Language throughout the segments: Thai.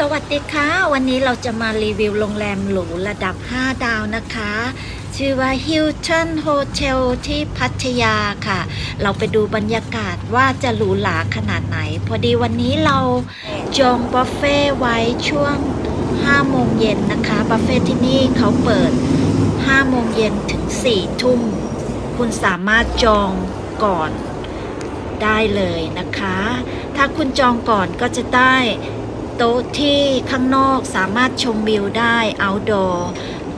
สวัสดีค่ะ วันนี้เราจะมารีวิวโรงแรมหรูระดับ 5 ดาวนะคะ ชื่อว่า Hilton Hotel ที่พัทยาค่ะ เราไปดูบรรยากาศว่าจะหรูหราขนาดไหน พอดีวันนี้เราจองบุฟเฟ่ไว้ช่วง 5 โมงเย็นนะคะบุฟเฟ่ที่นี่เขาเปิด 5 โมงเย็นถึง 4 ทุ่ม คุณสามารถจองก่อนได้เลยนะคะ ถ้าคุณจองก่อนก็จะได้ โต๊ะที่ข้างนอกสามารถชมวิวได้ outdoor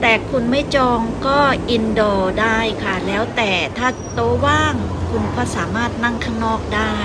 แต่คุณไม่จองก็ indoor ได้ค่ะ แล้วแต่ถ้าโต๊ะว่างคุณก็สามารถนั่งข้างนอกได้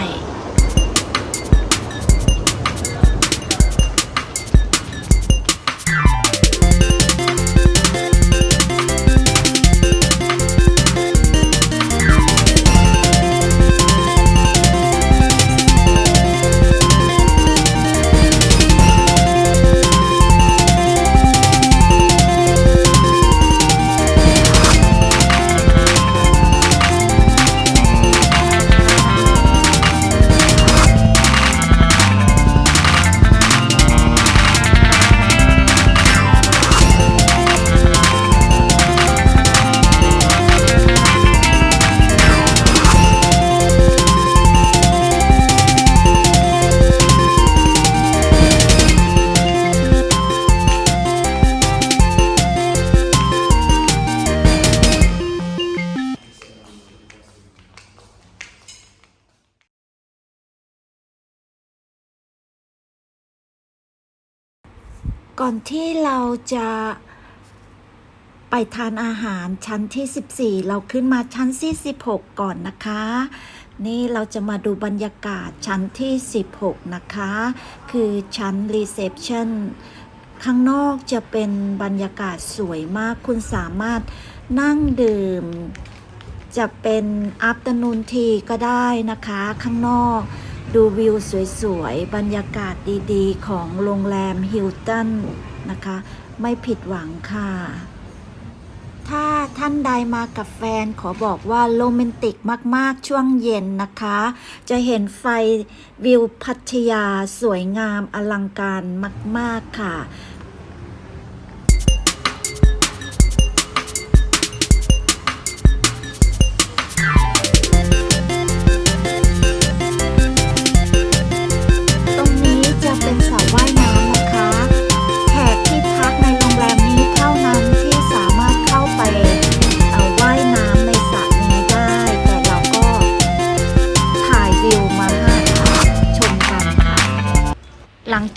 ก่อนที่เราจะไปทานอาหารชั้นที่ 14 เราขึ้นมาชั้นที่16 ก่อนนะคะ นี่เราจะมาดูบรรยากาศชั้นที่ 16 นะคะ คือชั้นรีเซพชันข้างนอกจะเป็นบรรยากาศสวยมาก คุณสามารถนั่งดื่ม จะเป็นอั t เ r n นูนทีก็ได้นะคะ ข้างนอก ดูวิวสวยๆ บรรยากาศดีๆ ของโรงแรมฮิลตันนะคะ ไม่ผิดหวังค่ะ ถ้าท่านใดมากับแฟนขอบอกว่าโรแมนติกมากๆช่วงเย็นนะคะ จะเห็นไฟวิวพัทยาสวยงามอลังการมาก ๆค่ะ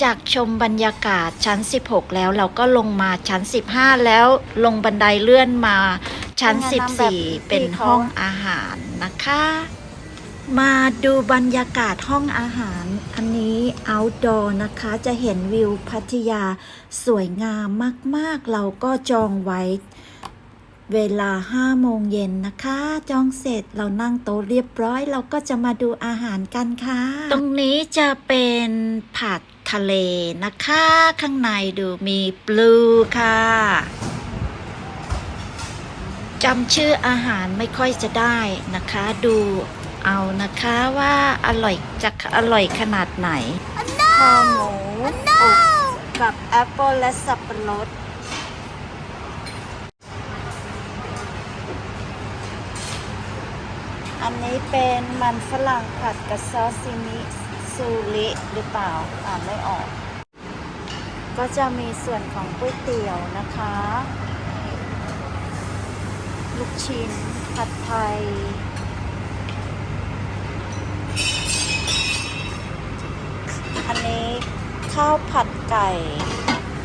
จากชมบรรยากาศชั้น 16 แล้วเราก็ลงมาชั้น 15 แล้วลงบันไดเลื่อนมาชั้น 14 เป็นห้องอาหารนะคะ มาดูบรรยากาศห้องอาหาร อันนี้ outdoor นะคะ จะเห็นวิวพัทยาสวยงามมากๆ เราก็จองไว้ เวลา 5 โมงเย็นนะคะ จองเสร็จเรานั่งโต๊ะเรียบร้อย เราก็จะมาดูอาหารกันค่ะ ตรงนี้จะเป็นผัด ทะเลนะคะ ข้างในดูมีปลูค่ะจำชื่ออาหารไม่ค่อยจะได้นะคะ ดูเอานะคะว่าอร่อยจะอร่อยขนาดไหนคอหมูอบกับแอปเปิลและสับปะรดอันนี้เป็นมันฝรั่งผัดกับซอสซิมิ ซูริหรือเปล่าอ่านไม่ออก ก็จะมีส่วนของก๋วยเตี๋ยวนะคะ ลูกชิ้นผัดไทยอันนี้ข้าวผัดไก่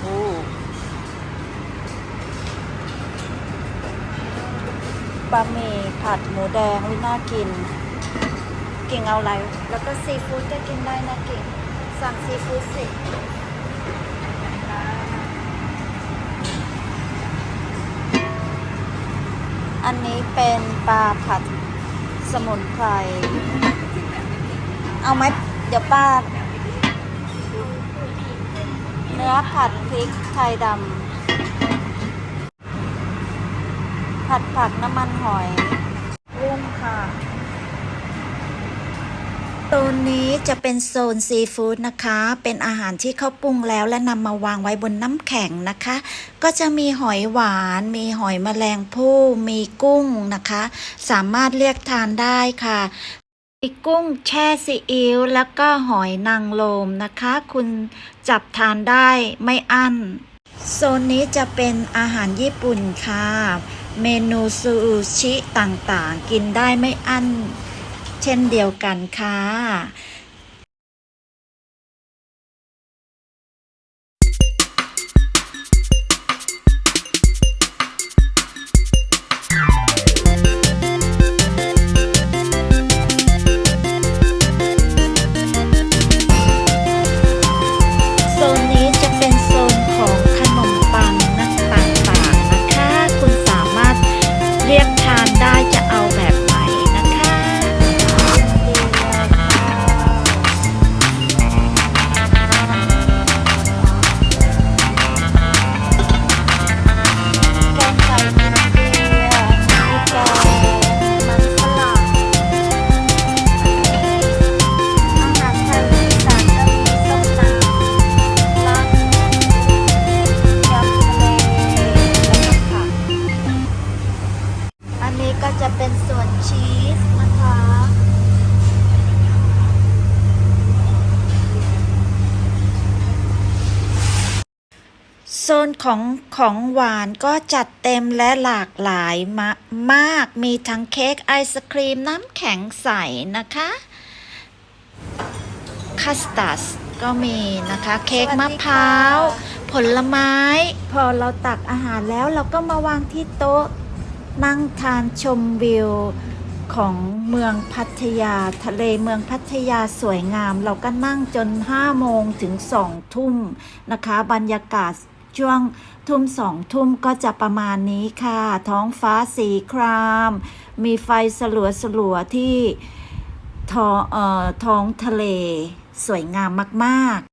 โอ้บะหมี่ผัดหมูแดงวิน่ากิน กิ่งเอาอะไร แล้วก็ซีฟู้ดก็กินได้นะกิ่ง สั่งซีฟู้ดสิอันนี้เป็นปลาผัดสมุนไพร เอาไหมเดี๋ยวป้า เนื้อผัดพริกไทยดำ ผัดผักน้ำมันหอยรุ่งค่ะ โซนนี้จะเป็นโซนซีฟู้ดนะคะ เป็นอาหารที่เขาปรุงแล้วและนำมาวางไว้บนน้ำแข็งนะคะ ก็จะมีหอยหวาน มีหอยแมลงภู่มีกุ้งนะคะ สามารถเรียกทานได้ค่ะมีกุ้งแช่ซีอิ๊วแล้วก็หอยนางรมนะคะ คุณจับทานได้ไม่อั้น โซนนี้จะเป็นอาหารญี่ปุ่นค่ะ เมนูซูชิต่างๆ กินได้ไม่อั้น เช่นเดียวกันค่ะ ก็จะเป็นส่วนชีสนะคะโซนของของหวานก็จัดเต็มและหลากหลายมามากมีทั้งเค้กไอศครีมน้ำแข็งใสนะคะคัสตาร์ดก็มีนะคะเค้กมะพร้าว ผลไม้ พอเราตักอาหารแล้วเราก็มาวางที่โต๊ะ นั่งทานชมวิวของเมืองพัทยาทะเลเมืองพัทยาสวยงาม เราก็นั่งจน 5 โมงถึง 2 ทุ่มนะคะ บรรยากาศช่วงทุ่มสองทุ่มก็จะประมาณนี้ค่ะ ท้องฟ้าสีคราม มีไฟสลัวสลัวที่ท้องเอ่อท้องทะเล สวยงามมาก ๆ